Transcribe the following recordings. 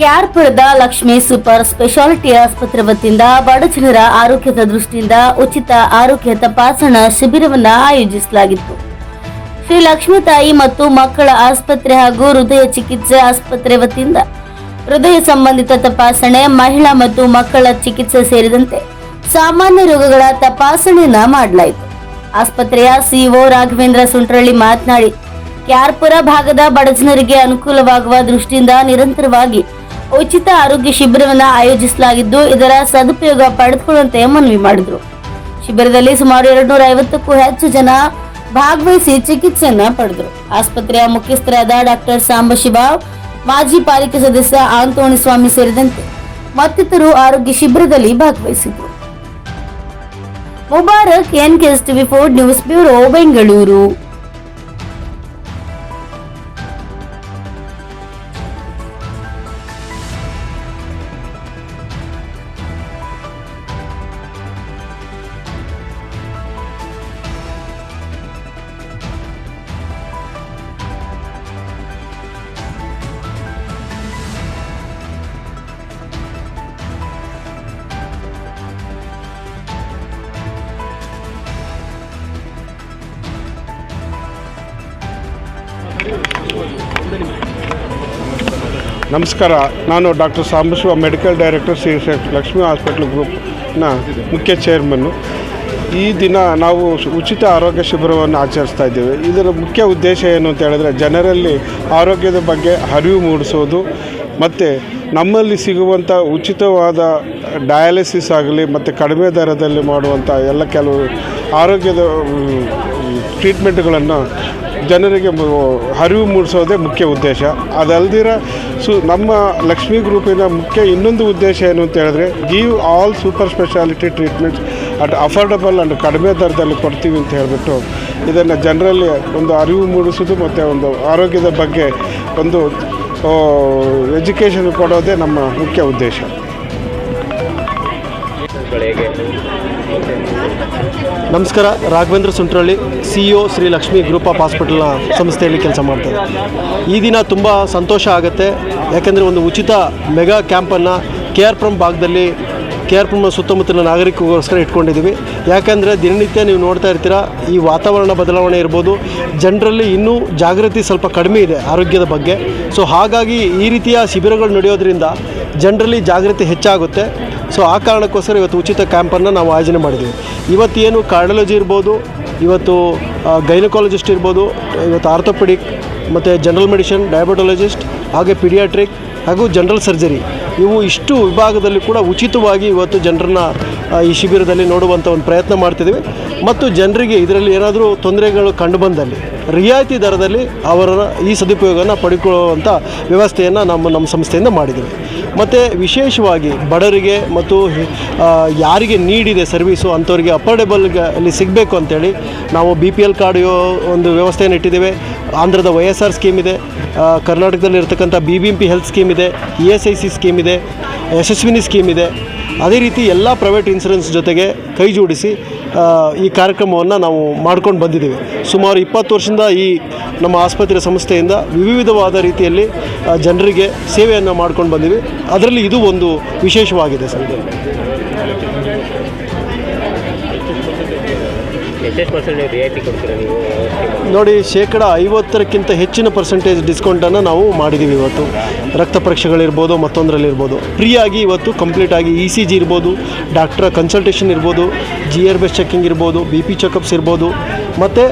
ಕ್ಯಾರ್ಪುರದ Lakshmi super speciality ಆಸ್ಪತ್ರೆ ವತಿಯಿಂದ ಬಡಜನರ ಆರೋಗ್ಯದ ದೃಷ್ಟಿಯಿಂದ ಉಚಿತ ಆರೋಗ್ಯ ತಪಾಸಣಾ ಶಿಬಿರವನ್ನು ಆಯೋಜಿಸಲಾಗಿತ್ತು. ಶ್ರೀ ಲಕ್ಷ್ಮೀ ತಾಯಿ ಮತ್ತು ಮಕ್ಕಳ ಆಸ್ಪತ್ರೆ ಹಾಗೂ ಹೃದಯ ಚಿಕಿತ್ಸೆ ಆಸ್ಪತ್ರೆ ವತಿಯಿಂದ ಹೃದಯ ಸಂಬಂಧಿತ ತಪಾಸಣೆ, ಮಹಿಳಾ ಮತ್ತು ಮಕ್ಕಳ ಚಿಕಿತ್ಸೆ ಸೇರಿದಂತೆ ಸಾಮಾನ್ಯ ರೋಗಗಳ ತಪಾಸಣೆಯನ್ನ ಮಾಡಲಾಯಿತು. ಆಸ್ಪತ್ರೆಯ ಸಿಇಒ ರಾಘವೇಂದ್ರ ಸುಂಟ್ರಳ್ಳಿ ಮಾತನಾಡಿ, ಕ್ಯಾರ್ಪುರ ಭಾಗದ ಬಡಜನರಿಗೆ ಅನುಕೂಲವಾಗುವ ದೃಷ್ಟಿಯಿಂದ ನಿರಂತರವಾಗಿ ಉಚಿತ ಆರೋಗ್ಯ ಶಿಬಿರವನ್ನು ಆಯೋಜಿಸಲಾಗಿದ್ದು, ಇದರ ಸದುಪಯೋಗ ಪಡೆದುಕೊಳ್ಳುವಂತೆ ಮನವಿ ಮಾಡಿದರು. ಶಿಬಿರದಲ್ಲಿ ಸುಮಾರು ಎರಡ್ನೂರ ಐವತ್ತಕ್ಕೂ ಹೆಚ್ಚು ಜನ ಭಾಗವಹಿಸಿ ಚಿಕಿತ್ಸೆಯನ್ನ ಪಡೆದರು. ಆಸ್ಪತ್ರೆಯ ಮುಖ್ಯಸ್ಥರಾದ ಡಾಕ್ಟರ್ ಸಾಂಬಶಿವ ಮಾಜಿ ಪಾಲಿಕೆ ಸದಸ್ಯ ಆಂತೋಣಿ ಸ್ವಾಮಿ ಸೇರಿದಂತೆ ಮತ್ತಿತರರು ಆರೋಗ್ಯ ಶಿಬಿರದಲ್ಲಿ ಭಾಗವಹಿಸಿದರು. Mubarak N TV four news bureau, Bengaluru. ನಮಸ್ಕಾರ. ನಾನು doctor Sambashiva, medical director Shri Lakshmi hospital ಗ್ರೂಪ್ನ ಮುಖ್ಯ ಚೇರ್ಮನ್ನು ಈ ದಿನ ನಾವು ಉಚಿತ ಆರೋಗ್ಯ ಶಿಬಿರವನ್ನು ಆಚರಿಸ್ತಾ ಇದ್ದೇವೆ. ಇದರ ಮುಖ್ಯ ಉದ್ದೇಶ ಏನು ಅಂತ ಹೇಳಿದ್ರೆ, ಜನರಲ್ಲಿ ಆರೋಗ್ಯದ ಬಗ್ಗೆ ಅರಿವು ಮೂಡಿಸೋದು ಮತ್ತು ನಮ್ಮಲ್ಲಿ ಸಿಗುವಂಥ ಉಚಿತವಾದ ಡಯಾಲಿಸಿಸ್ ಆಗಲಿ, ಮತ್ತು ಕಡಿಮೆ ದರದಲ್ಲಿ ಮಾಡುವಂಥ ಎಲ್ಲ ಕೆಲವು ಆರೋಗ್ಯದ ಟ್ರೀಟ್ಮೆಂಟ್ಗಳನ್ನು ಜನರಿಗೆ ಅರಿವು ಮೂಡಿಸೋದೇ ಮುಖ್ಯ ಉದ್ದೇಶ. ಅದಲ್ದಿರ ಸು ನಮ್ಮ ಲಕ್ಷ್ಮೀ ಗ್ರೂಪಿನ ಮುಖ್ಯ ಇನ್ನೊಂದು ಉದ್ದೇಶ ಏನು ಅಂತ ಹೇಳಿದ್ರೆ give all super speciality treatments at affordable and ಕಡಿಮೆ ದರದಲ್ಲಿ ಕೊಡ್ತೀವಿ ಅಂತ ಹೇಳಿಬಿಟ್ಟು ಇದನ್ನು ಜನರಲ್ಲಿ ಒಂದು ಅರಿವು ಮೂಡಿಸೋದು ಮತ್ತು ಒಂದು ಆರೋಗ್ಯದ ಬಗ್ಗೆ ಒಂದು ಎಜುಕೇಷನ್ ಕೊಡೋದೇ ನಮ್ಮ ಮುಖ್ಯ ಉದ್ದೇಶ. ನಮಸ್ಕಾರ, Raghavendra Suntralli C E Shri Lakshmi group of ಹಾಸ್ಪಿಟಲ್ನ ಸಂಸ್ಥೆಯಲ್ಲಿ ಕೆಲಸ ಮಾಡ್ತಾರೆ ಈ ದಿನ ತುಂಬ ಸಂತೋಷ ಆಗುತ್ತೆ. ಯಾಕೆಂದರೆ ಒಂದು ಉಚಿತ ಮೆಗಾ ಕ್ಯಾಂಪನ್ನು ಕೆ ಆರ್ ಪುರಂ ಭಾಗದಲ್ಲಿ, ಕೆ ಆರ್ ಪುರಂ ಸುತ್ತಮುತ್ತಲಿನ ನಾಗರಿಕರಿಗೋಸ್ಕರ ಇಟ್ಕೊಂಡಿದ್ದೀವಿ. ಯಾಕೆಂದರೆ ದಿನನಿತ್ಯ ನೀವು ನೋಡ್ತಾ ಇರ್ತೀರ, ಈ ವಾತಾವರಣ ಬದಲಾವಣೆ ಇರ್ಬೋದು. ಜನರಲ್ಲಿ ಇನ್ನೂ ಜಾಗೃತಿ ಸ್ವಲ್ಪ ಕಡಿಮೆ ಇದೆ ಆರೋಗ್ಯದ ಬಗ್ಗೆ. ಸೊ ಹಾಗಾಗಿ ಈ ರೀತಿಯ ಶಿಬಿರಗಳು ನಡೆಯೋದ್ರಿಂದ ಜನರಲ್ಲಿ ಜಾಗೃತಿ ಹೆಚ್ಚಾಗುತ್ತೆ. ಸೊ ಆ ಕಾರಣಕ್ಕೋಸ್ಕರ ಇವತ್ತು ಉಚಿತ ಕ್ಯಾಂಪನ್ನು ನಾವು ಆಯೋಜನೆ ಮಾಡಿದ್ದೀವಿ. ಇವತ್ತು ಏನು ಕಾರ್ಡಿಯಾಲಜಿ ಇರ್ಬೋದು, ಇವತ್ತು ಗೈನಕಾಲಜಿಸ್ಟ್ ಇರ್ಬೋದು, ಇವತ್ತು ಆರ್ಥೋಪೆಡಿಕ್ ಮತ್ತು ಜನರಲ್ ಮೆಡಿಷನ್ ಡಯಾಬಿಟಾಲಜಿಸ್ಟ್ ಹಾಗೆ ಪಿಡಿಯಾಟ್ರಿಕ್ ಹಾಗೂ ಜನರಲ್ ಸರ್ಜರಿ ಇವು ಇಷ್ಟು ವಿಭಾಗದಲ್ಲಿ ಕೂಡ ಉಚಿತವಾಗಿ ಇವತ್ತು ಜನರನ್ನ ಈ ಶಿಬಿರದಲ್ಲಿ ನೋಡುವಂಥ ಒಂದು ಪ್ರಯತ್ನ ಮಾಡ್ತಿದ್ದೀವಿ. ಮತ್ತು ಜನರಿಗೆ ಇದರಲ್ಲಿ ಏನಾದರೂ ತೊಂದರೆಗಳು ಕಂಡುಬಂದಲ್ಲಿ ರಿಯಾಯಿತಿ ದರದಲ್ಲಿ ಅವರ ಈ ಸದುಪಯೋಗವನ್ನು ಪಡ್ಕೊಳ್ಳುವಂಥ ವ್ಯವಸ್ಥೆಯನ್ನು ನಮ್ಮ ನಮ್ಮ ಸಂಸ್ಥೆಯಿಂದ ಮಾಡಿದ್ದೀವಿ ಮತ್ತು ವಿಶೇಷವಾಗಿ ಬಡರಿಗೆ ಮತ್ತು ಯಾರಿಗೆ ನೀಡಿದೆ ಸರ್ವೀಸು ಅಂಥವ್ರಿಗೆ ಅಫೋರ್ಡೆಬಲ್ಗೆ ಅಲ್ಲಿ ಸಿಗಬೇಕು ಅಂತೇಳಿ ನಾವು ಬಿ ಪಿ ಎಲ್ ಕಾರ್ಡ್ ಒಂದು ವ್ಯವಸ್ಥೆಯನ್ನು ಇಟ್ಟಿದ್ದೇವೆ. ಆಂಧ್ರದ ವೈ ಎಸ್ ಆರ್ ಸ್ಕೀಮ್ ಇದೆ. ಕರ್ನಾಟಕದಲ್ಲಿ ಇರ್ತಕ್ಕಂಥ B B M P health scheme ಇದೆ E S I C scheme ಇದೆ, ಯಶಸ್ವಿನಿ ಸ್ಕೀಮ್ ಇದೆ. ಅದೇ ರೀತಿ ಎಲ್ಲ ಪ್ರೈವೇಟ್ ಇನ್ಸೂರೆನ್ಸ್ ಜೊತೆಗೆ ಕೈ ಜೋಡಿಸಿ ಈ ಕಾರ್ಯಕ್ರಮವನ್ನು ನಾವು ಮಾಡ್ಕೊಂಡು ಬಂದಿದ್ದೀವಿ. ಸುಮಾರು ಇಪ್ಪತ್ತು ವರ್ಷದಿಂದ ಈ ನಮ್ಮ ಆಸ್ಪತ್ರೆ ಸಂಸ್ಥೆಯಿಂದ ವಿವಿಧವಾದ ರೀತಿಯಲ್ಲಿ ಜನರಿಗೆ ಸೇವೆಯನ್ನು ಮಾಡ್ಕೊಂಡು ಬಂದಿವಿ. ಅದರಲ್ಲಿ ಇದು ಒಂದು ವಿಶೇಷವಾಗಿದೆ ಸರ್ ನೋಡಿ ಶೇಕಡ ಐವತ್ತರಕ್ಕಿಂತ ಹೆಚ್ಚಿನ ಪರ್ಸೆಂಟೇಜ್ ಡಿಸ್ಕೌಂಟನ್ನು ನಾವು ಮಾಡಿದ್ದೀವಿ ಇವತ್ತು. ರಕ್ತ ಪರೀಕ್ಷೆಗಳಿರ್ಬೋದು ಮತ್ತೊಂದರಲ್ಲಿರ್ಬೋದು. ಫ್ರೀಯಾಗಿ ಇವತ್ತು ಕಂಪ್ಲೀಟಾಗಿ ಇ ಸಿ ಜಿ ಇರ್ಬೋದು ಡಾಕ್ಟ್ರ ಕನ್ಸಲ್ಟೇಷನ್ ಇರ್ಬೋದು ಜಿ ಆರ್ ಬಿ ಚೆಕಿಂಗ್ ಇರ್ಬೋದು ಬಿ ಪಿ ಚೆಕಪ್ಸ್ ಇರ್ಬೋದು. ಮತ್ತು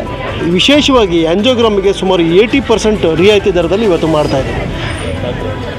ವಿಶೇಷವಾಗಿ ಆ್ಯಂಜೋಗ್ರಾಮಿಗೆ ಸುಮಾರು ಏಯ್ಟಿ ಪರ್ಸೆಂಟ್ ರಿಯಾಯಿತಿ ದರದಲ್ಲಿ ಇವತ್ತು ಮಾಡ್ತಾಯಿದ್ದೀವಿ